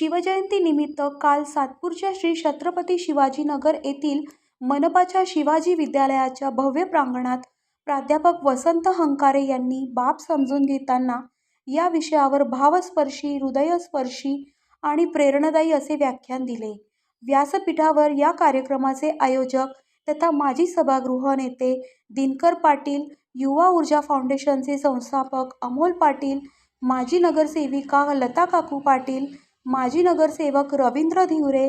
शिवजयंतीनिमित्त काल सातपूरच्या श्री छत्रपती शिवाजीनगर येथील मनपाच्या शिवाजी विद्यालयाच्या भव्य प्रांगणात प्राध्यापक वसंत हंकारे यांनी बाब समजून घेताना या विषयावर भावस्पर्शी हृदयस्पर्शी आणि प्रेरणादायी असे व्याख्यान दिले. व्यासपीठावर या कार्यक्रमाचे आयोजक तथा माजी सभागृह नेते दिनकर पाटील युवा ऊर्जा फाउंडेशनचे संस्थापक अमोल पाटील माजी नगरसेविका लता काकू पाटील माजी नगरसेवक रवींद्र धिवरे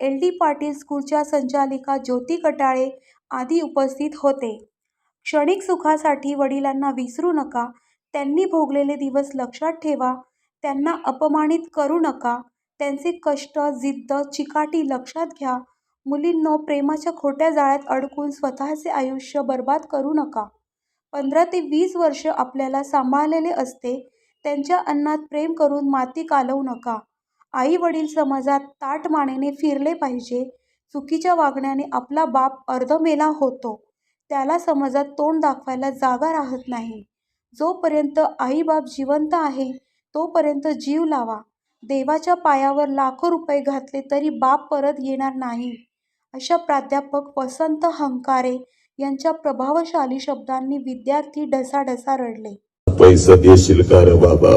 एल डी पाटील स्कूलच्या संचालिका ज्योती कटाळे आदी उपस्थित होते. क्षणिक सुखासाठी वडिलांना विसरू नका त्यांनी भोगलेले दिवस लक्षात ठेवा त्यांना अपमानित करू नका त्यांचे कष्ट जिद्द चिकाटी लक्षात घ्या मुलींनो प्रेमाच्या खोट्या जाळ्यात अडकून स्वतःचे आयुष्य बर्बाद करू नका. पंधरा ते वीस वर्ष आपल्याला सांभाळलेले असते त्यांच्या अन्नात प्रेम करून माती कालवू नका. आई वडील समाजात ताट मानेने फिरले पाहिजे. चुकीच्या वागण्याने आपला बाप अर्धमेला होतो. त्याला समाजात तोंड दाखवायला जागा राहत नाही. जोपर्यंत आईबाप जिवंत आहे तोपर्यंत जीव लावा. देवाच्या पायावर लाखो रुपये घातले तरी बाप परत येणार नाही. अशा प्राध्यापक वसंत हंकारे यांच्या प्रभावशाली शब्दांनी विद्यार्थी ढसाढसा रडले. पैसा देशील का रे बाबा?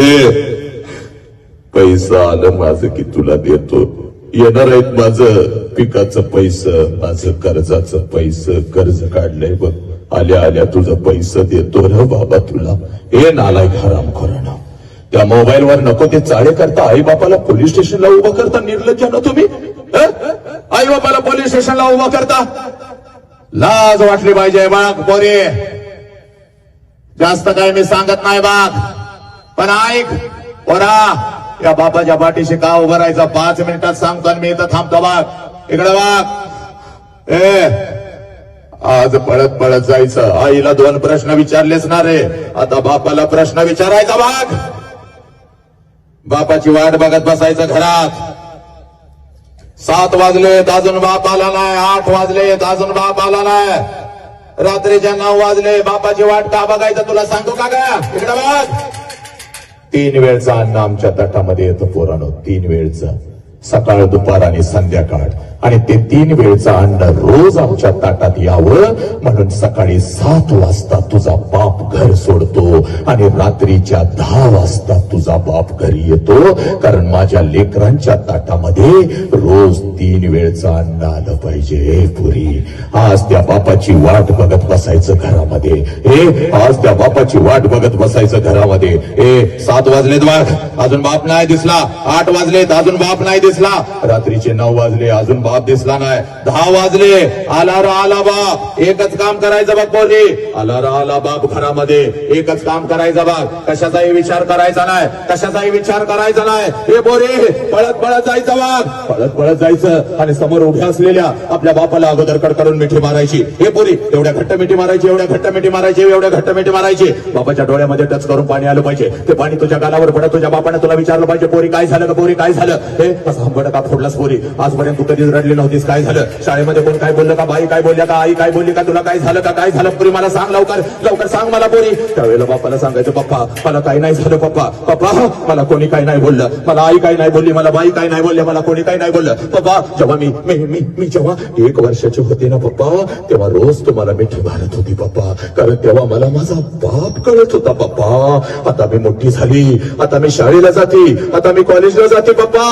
ए पैसा आलं माझं की तुला देतो. येणार आहेत माझं. पिकाचं पैसं माझं कर्जाचं पैसं कर्ज काढलंय बघ. आल्या आल्या तुझं पैसं देतो र बाबा तुला. हे नालाय घराम ना त्या मोबाईल वर नको ते चाळे करता. आई बापाला पोलीस स्टेशनला उभं करता निर्लज्ज ना तुम्ही? आई बापाला पोलीस स्टेशनला उभं करता? लाज वाटली पाहिजे बाग पोरे. जास्त काय मी सांगत नाही बाग पण ऐक पोरा. या बापाच्या पाठीशी का उभं राहायचा? पाच मिनिटात सांगतो आणि मी इथं थांबतो बाग इकडे बाग ए आज पळत पळत जायचं. आईला दोन प्रश्न विचारलेच ना रे. आता बापाला प्रश्न विचारायचा बाग. बापाची वाट बघत बसायचं घरात. सात वाजलेत अजून बाप आला नाही. आठ वाजलेत अजून बाप आला नाही. रात्रीच्या नऊ वाजले. बापाची वाट का बघायचं? तुला सांगतो का गा? इकडे बघ. तीन वेळचा अन्न आमच्या ताटामध्ये येतं पोरानो तीन वेळचं. सकाळ दुपार आणि संध्याकाळ. आणि ते तीन वेळचं अन्न रोज आमच्या ताटात यावं म्हणून सकाळी सात वाजता तुझा बाप घर सोडतो आणि रात्रीच्या दहा वाजता तुझा बाप घरी येतो. कारण माझ्या लेकरांच्या ताटामध्ये रोज तीन वेळचं अन्न आलं पाहिजे. हे पुरी आज त्या बापाची वाट बघत बसायचं घरामध्ये. हे आज त्या बापाची वाट बघत बसायचं घरामध्ये. ए सात वाजलेत वाट अजून बाप नाही दिसला. आठ वाजलेत. अजून बाप नाही दिसला. दिसला. रात्रीचे नऊ वाजले अजून बाप दिसला नाही. दहा वाजले. आला रा आला बाप. एकच काम करायचं बघ पोरी. आला रा आला बाप घरामध्ये. एकच काम करायचं बघ कशाचाही विचार करायचा नाही. कशाचाही विचार करायचा नाही. हे पोरी पळत पळत जायचं वाघ पळत पळत जायचं आणि समोर उभ्या असलेल्या आपल्या बापाला अगोदर कडकडून मिठी मारायची. हे पोरी एवढ्या घट्ट मिठी मारायची एवढ्या घट्ट मिठी मारायची एवढ्या घट्ट मिठी मारायची. बापाच्या डोळ्यामध्ये टच करून पाणी आलं पाहिजे. ते पाणी तुझ्या गालावर पडत तुझ्या बापाने तुला विचारलं पाहिजे पोरी काय झालं का पोरी काय झालं? हे असं हंबड का फोडलास पोरी? आजपर्यंत तू कधीच रडली नव्हतीस. काय झालं? शाळेमध्ये कोण काय बोललं का? बाई काय बोलल्या का? आई काय बोलली का? तुला काय झालं का? काय झालं? पोरी मला सांग लवकर. लवकर सांग मला पोरी. त्यावेळेला बापाला सांगायचं पप्पा मला काही नाही झालं पप्पा. पप्पा मला कोणी काय नाही बोललं. मला आई काय नाही बोलली मला बाई काय नाही बोलल्या मला कोणी काय नाही बोललं. पप्पा जेव्हा मी मी मी मी जेव्हा एक वर्षाचे होते ना पप्पा तेव्हा रोज तुम्हाला मिठी मारत होती पप्पा. कारण तेव्हा मला माझा बाप कळत होता पप्पा. आता मी मोठी झाली. आता मी शाळेला जाते. आता मी कॉलेजला जाते पप्पा.